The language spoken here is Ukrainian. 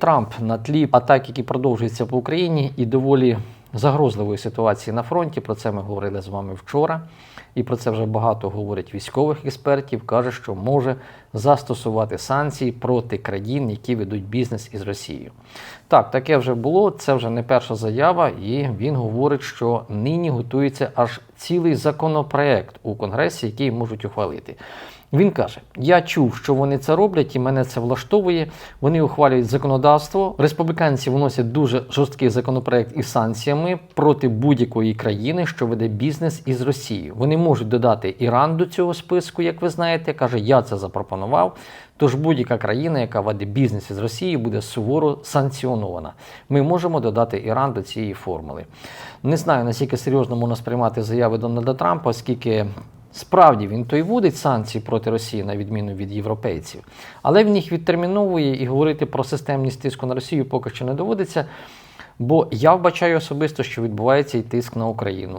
Трамп на тлі атак, які продовжуються по Україні, і доволі загрозливої ситуації на фронті. Про це ми говорили з вами вчора, і про це вже багато говорять військових експертів. каже, що може застосувати санкції проти країн, які ведуть бізнес із Росією. Так, таке вже було. Це вже не перша заява, і він говорить, що нині готується аж цілий законопроект у Конгресі, який можуть ухвалити. Він каже: Я чув, що вони це роблять, і мене це влаштовує. Вони ухвалюють законодавство. Республіканці вносять дуже жорсткий законопроект із санкціями проти будь-якої країни, що веде бізнес із Росією. Вони можуть додати Іран до цього списку, як ви знаєте. каже, я це запропонував. Тож будь-яка країна, яка веде бізнес із Росією, буде суворо санкціонована. Ми можемо додати Іран до цієї формули. Не знаю, наскільки серйозно можна сприймати заяви Дональда Трампа, оскільки Справді він то й вводить санкції проти Росії, на відміну від європейців, але він їх відтерміновує і говорити про системність тиску на Росію поки що не доводиться. Бо я вбачаю особисто, що відбувається і тиск на Україну.